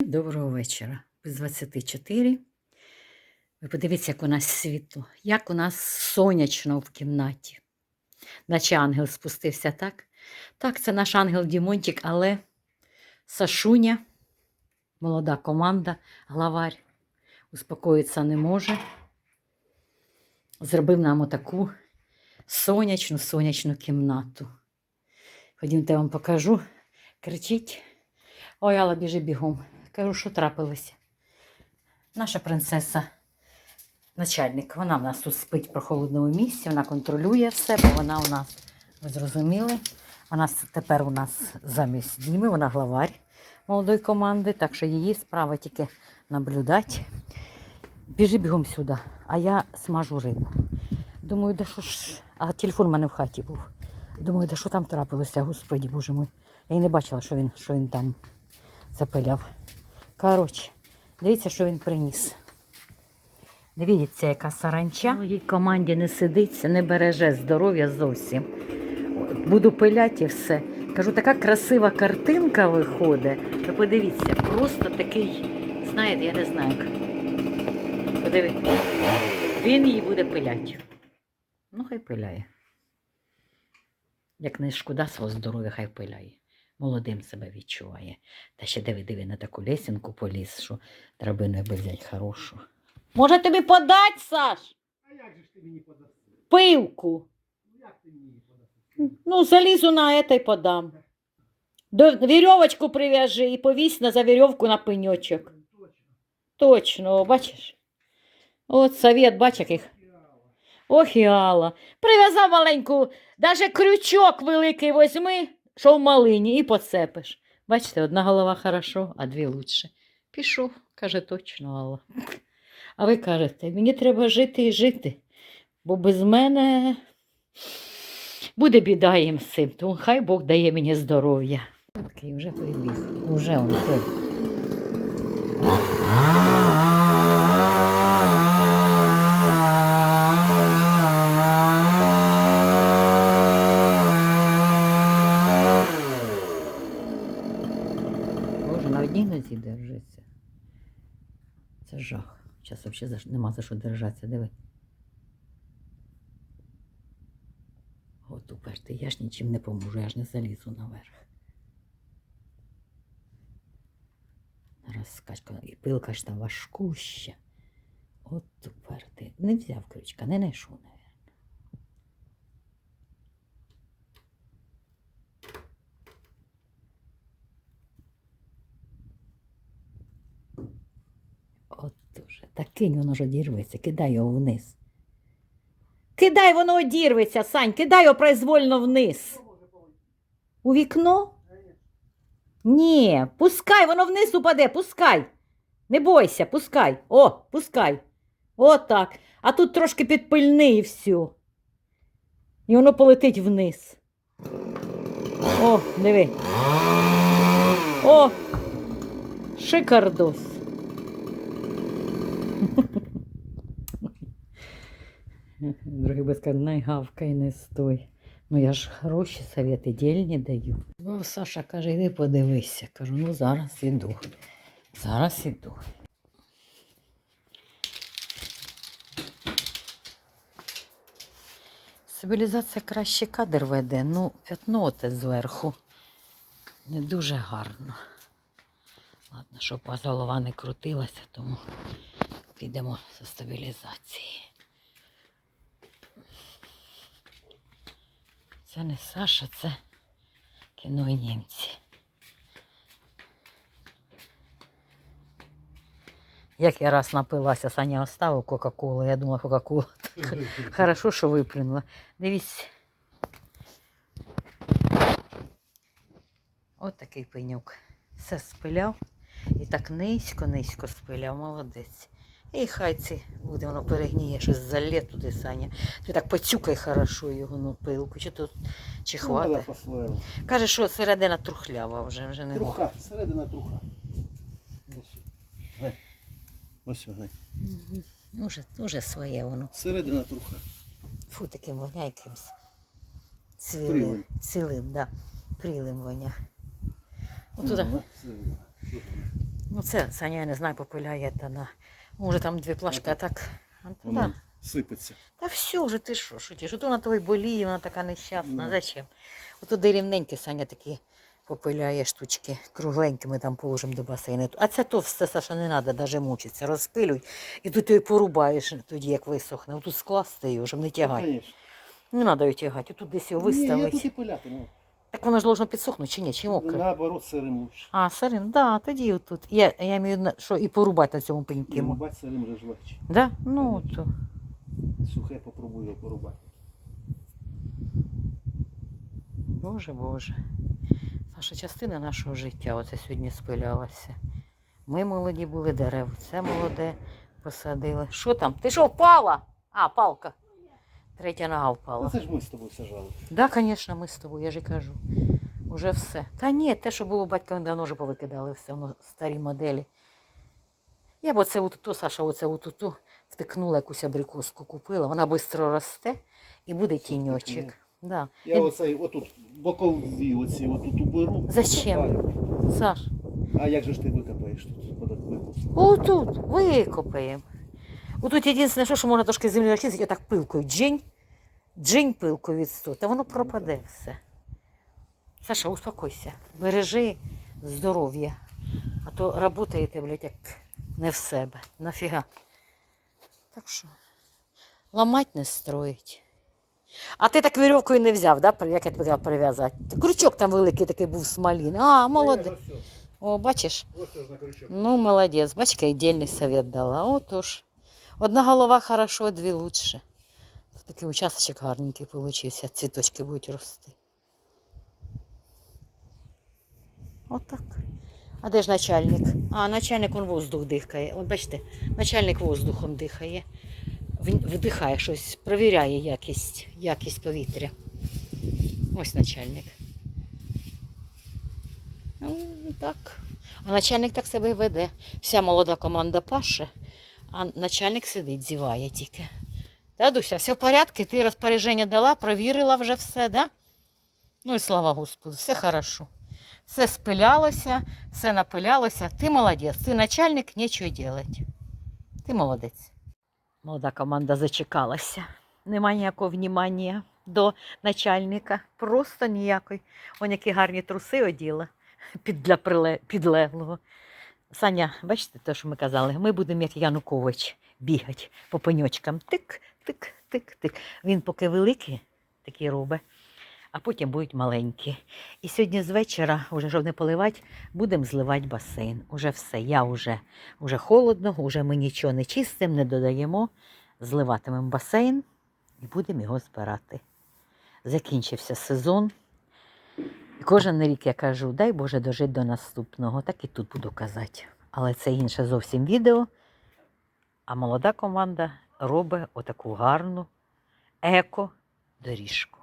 Доброго вечора. Без 24. Ви подивіться, як у нас світло, як у нас сонячно в кімнаті. Наче ангел спустився, так? Так, це наш ангел Дімонтик, але Сашуня, молода команда, главарь, успокоїтися не може. Зробив нам отаку сонячну, сонячну кімнату. Ходімте, я вам покажу. Кричить. Ой, Алла, біжи бігом. Кажу, що трапилося. Наша принцеса, начальник, вона в нас тут спить в прохолодному місці, вона контролює все, бо вона у нас, ви зрозуміли, вона тепер у нас замість Діми, вона главарь молодої команди, так що її справа тільки наблюдати. Біжи бігом сюди, а я смажу рибу. Думаю, да що ж, а телефон у мене в хаті був. Думаю, да що там трапилося, господі боже мой. Я й не бачила, що він, що він там запиляв. Коротше, дивіться, що він приніс. Дивіться, яка саранча. Моїй команді не сидиться, не береже здоров'я зовсім. Буду пиляти і все. Кажу, така красива картинка виходить. Ви подивіться, просто такий, знаєте, я не знаю як. Подивіться. Він її буде пиляти. Ну, хай пиляє. Як не шкода свого здоров'я, хай пиляє. Молодим себе відчуває. Та ще диви, диви на таку лесінку поліз, що драбину би взяти хорошу. Може тобі подать, Саш? А як же ж ти мені подасти? Пилку. Ну як ти мені подасти? Ну, залізу на это й подам. До вірьовочку прив'яжи і повісь на за вірьовку на пеньочок. Точно. Точно, бачиш? От совет, бач, яких. Ох, і Алла. Прив'язав маленьку, даже крючок великий возьми, що в малині, і поцепиш. Бачите, одна голова хорошо, а дві лучше. Пішов, каже точно Алла. А ви кажете, мені треба жити і жити, бо без мене буде біда їм з цим. То хай Бог дає мені здоров'я. Такий вже прибіг. Уже он той. Боже, на одній нозі держиться. Це жах. Зараз взагалі за нема за що держатися, диви. От уперти, я ж нічим не поможу, я ж не залізу наверх. Зараз скачка, і пилка ж там важкуща. От уперти. Не взяв крючка, не знайшов, навіть. Дуже. Та кинь воно ж одірветься, кидай його вниз. Кидай, воно одірветься, Сань, кидай його произвольно вниз. У вікно? Ні, пускай, воно вниз упаде, пускай. Не бойся, пускай. О, пускай. О, так. А тут трошки підпильни і все. І воно полетить вниз. О, диви. О! Шикардос. Другий би сказав, не гавкай, не стой. Ну я ж хороші совєти дільні даю. Бо Саша каже, іди подивися. Кажу, ну зараз іду. Зараз іду. Стабілізація краще кадр веде, ну п'ятно те зверху. Не дуже гарно. Ладно, щоб голова не крутилася, тому підемо за стабілізації. Це не Саша, це кіно і німці. Як я раз напилася, Саня оставив Кока-Колу, я думала, Кока-Кола. Хорошо, що виплюнула. Дивіться. От такий пенюк. Все спиляв. І так низько-низько спиляв, молодець. І хай це буде, воно перегніє, щось залє туди, Саня. Ти так поцюкай хорошо його ну, пилку, чи тут чи Ну, хватить. Каже, що середина трухлява вже, вже не Труха, середина труха. Ось. Вона. Мгм. Уже, уже своє воно. Середина труха. Фу, таким воняє якимсь. Цілим, цілим, да. Прілим воня. Отуда. Ну. Ну це, Саня, я не знаю, попиляє та на. Може там дві плашки, а так. А, то сипеться. Та все вже ти що, що ті, що то на твоїй боліє, вона така нещасна. Ну. Зачем? Ото де рівненькі Саня такі попиляє штучки, кругленькими там положимо до басейну. А це то все, Саша, не треба навіть мучитися. Розпилюй, і тут її порубаєш тоді, як висохне. Тут скласти її, щоб не тягати. Конечно. Не треба її тягати, тут десь його Ні, я тут і пиляти. Ну. Так воно ж должно підсохнути чи ні, чи мокре? Наоборот, сирим лучше. А, сирим, да, тоді отут. Я, я маю, на- що і порубати на цьому пеньки. мо. Рубать сирим же ж легче. Да? Ну, то. Сухе попробую його порубати. Боже, Боже. Наша частина нашого життя оце сьогодні спилялася. Ми молоді були дерев, це молоде посадили. Що там? Ти що, впала? А, палка. Третя нога Ну впала. це ж ми з тобою сажали. Да, звісно, ми з тобою, я ж і кажу. Уже все. Та ні, те, що було батька, давно вже повикидали все, воно старі моделі. Я б оце отуту, Саша, оце отуту втикнула якусь абрикоску, купила. Вона швидко росте і буде тіньочок. Да. Я І- оцей отут бокові оці отут уберу. Зачем? Саш, А як же ж ти викопаєш тут? Отут викопаємо. Отут єдине, що, що можна трошки землі розчистити, отак пилкою. Джинь, джинь пилкою від сто, та воно пропаде все. Саша, успокойся, бережи здоров'я. А то работаєте, блядь, як не в себе. Нафіга. Так що, ламать не строїть. А ти так вірьовкою не взяв, да? як я казав, прив'язати? Крючок там великий такий був з маліни. А, молодець. О, бачиш? Ну, молодец. Бачка, и дельный совет дала. От уж. Одна голова хорошо, дві лучше. Такий участочок гарненький получився. Цвіточки будуть рости. Отак. А де ж начальник? А, начальник он воздух дихає. От бачите, начальник воздухом дихає. Вдихає щось, провіряє якість, якість повітря. Ось начальник. Ну, так. А начальник так себе веде. Вся молода команда паше, а начальник сидить, зіває тільки. Та, Дуся, все в порядку, ти розпорядження дала, провірила вже все, да? Ну і слава Господу, все хорошо. Все спилялося, все напилялося. Ти молодець, ти начальник, нічого делать. Ти молодець. Молода команда зачекалася. Нема ніякого внімання до начальника. Просто ніякої. Он які гарні труси оділа під для приле- підлеглого. Саня, бачите те, що ми казали? Ми будемо як Янукович бігати по пеньочкам. Тик, тик, тик, тик. Він поки великий, такий робить, а потім будуть маленькі. І сьогодні з вечора, уже, щоб не поливати, будемо зливати басейн. Уже все. Я вже, вже холодно, вже ми нічого не чистимо, не додаємо. Зливатимемо басейн і будемо його збирати. Закінчився сезон. Кожен рік я кажу, дай Боже дожити до наступного, так і тут буду казати. Але це інше зовсім відео. А молода команда робить отаку гарну еко-доріжку.